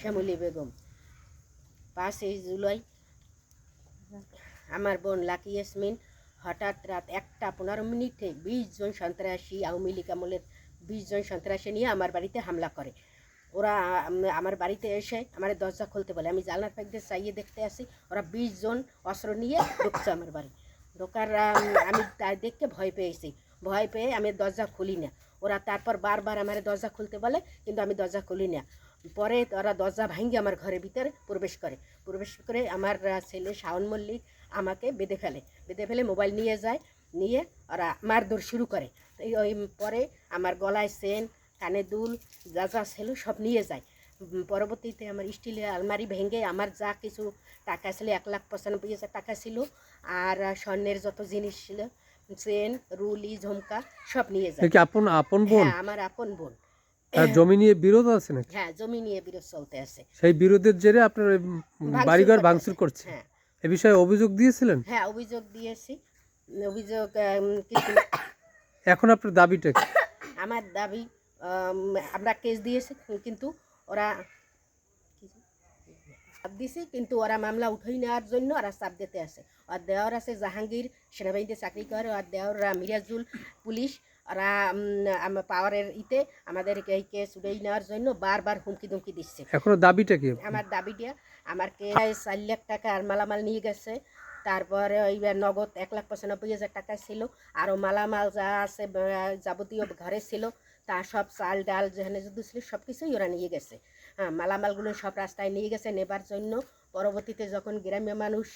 শ্যামলী বেগম। পাঁচই জুলাই আমার বোন লাকি ইয়াসমিন হঠাৎ রাত একটা পনেরো মিনিটে বিশ জন সন্ত্রাসী, আওয়ামী লীগ আমলের বিশ জন সন্ত্রাসী নিয়ে আমার বাড়িতে হামলা করে। ওরা আমার বাড়িতে এসে আমার দরজা খুলতে বলে, আমি জানলার পাইতে চাইয়ে দেখতে আসি। ওরা বিশ জন অস্ত্র নিয়ে ঢুকছে আমার বাড়ি। ঢোকার আমি তাই দেখতে ভয় পেয়েছি। ভয় পেয়ে আমি দরজা খুলি না। ওরা তারপর বারবার আমার দরজা খুলতে বলে, কিন্তু আমি দরজা খুলি না। পরে ওরা দরজা ভাঙে আমার ঘরের ভিতরে প্রবেশ করে। প্রবেশ করে আমার ছেলে শাওন মল্লিক আমাকে বেঁধে ফেলে। বেঁধে ফেলে মোবাইল নিয়ে যায়, নিয়ে ওরা মারধর শুরু করে। ওই পরে আমার গলায় সেন, কানে দুল, যা যা ছিল সব নিয়ে যায়। পরবর্তীতে আমার স্টিলের আলমারি ভেঙে আমার যা কিছু টাকা ছিল, এক লাখ পঁচানব্বই হাজার টাকা ছিল, আর স্বর্ণের যত জিনিস ছিল চেন রুলি ঝুমকা সব নিয়ে যায়। আপন আপন বোন? হ্যাঁ আমার আপন বোন। জমি নিয়ে বিরোধ আছে নাকি? হ্যাঁ জমি নিয়ে বিরোধ চলতে আছে। সেই বিরোধের জেরে আপনার বাড়িঘর। ভাঙচুর করছে। হ্যাঁ। এ বিষয়ে অভিযোগ দিয়েছিলেন? হ্যাঁ অভিযোগ দিয়েছি। অভিযোগ উম, এখন আপনার দাবিটা কি? আমার দাবি আমরা কেস দিয়েছি কিন্তু ওরা দিছি কিন্তু ওরা মামলা উঠাই নেওয়ার জন্য ওরা চাপ দিতে আছে। আর দেওয়ার আছে জাহাঙ্গীর সেনাবাহিনীতে চাকরি করে আর দেওয়ার মিরাজুল পুলিশ ওরা পাওয়ারের ইতে আমাদের এই কেস নেওয়ার জন্য বারবার হুমকি দুমকি দিচ্ছে। এখনও দাবিটা কি? আমার দাবিটা আমার কে চার লাখ টাকা আর মালামাল নিয়ে গেছে। তারপরে ওই নগদ এক লাখ পঁচানব্বই হাজার টাকা ছিল আরও মালামাল যা আছে যাবতীয় ঘরে ছিল তা সব চাল ডাল যেখানে যদি ছিল সব কিছুই ওরা নিয়ে গেছে। হ্যাঁ মালামালগুলো সব রাস্তায় নিয়ে গেছে নেবার জন্য। পরবর্তীতে যখন গ্রাম্য মানুষ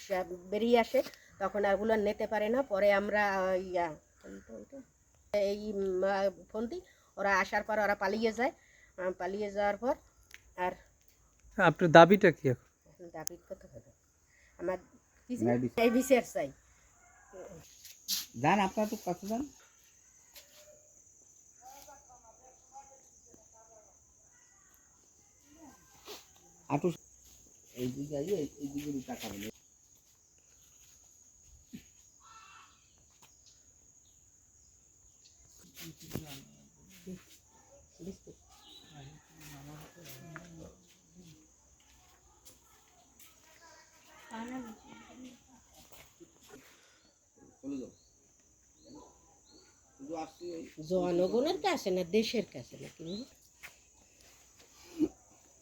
বেরিয়ে আসে তখন আর ওগুলো নিতে পারে না। পরে আমরা ইয়া এই দিই ওরা আসার পর ওরা পালিয়ে যায়। পালিয়ে যাওয়ার পর আর আপনার দাবিটা কি এখন? দাবি কত হবে? আমার? এই বিচার চাই যান আপনার তো কাছে যান। আটু এই দিকে আইয়ে এই দিকে টাকা জনগণের কাছে না দেশের কাছে নাকি?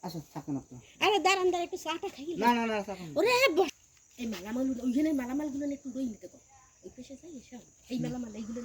আচ্ছা থাকেন আপনার আরে দাঁড়ান দাঁড়া একটু চাটা খাই। না না না থাকুন ওরে এই মালামাল ওইখানে মালামালগুলো একটু রই নিতে কর ওই পেশে যাই এসব এই মালামাল এইগুলো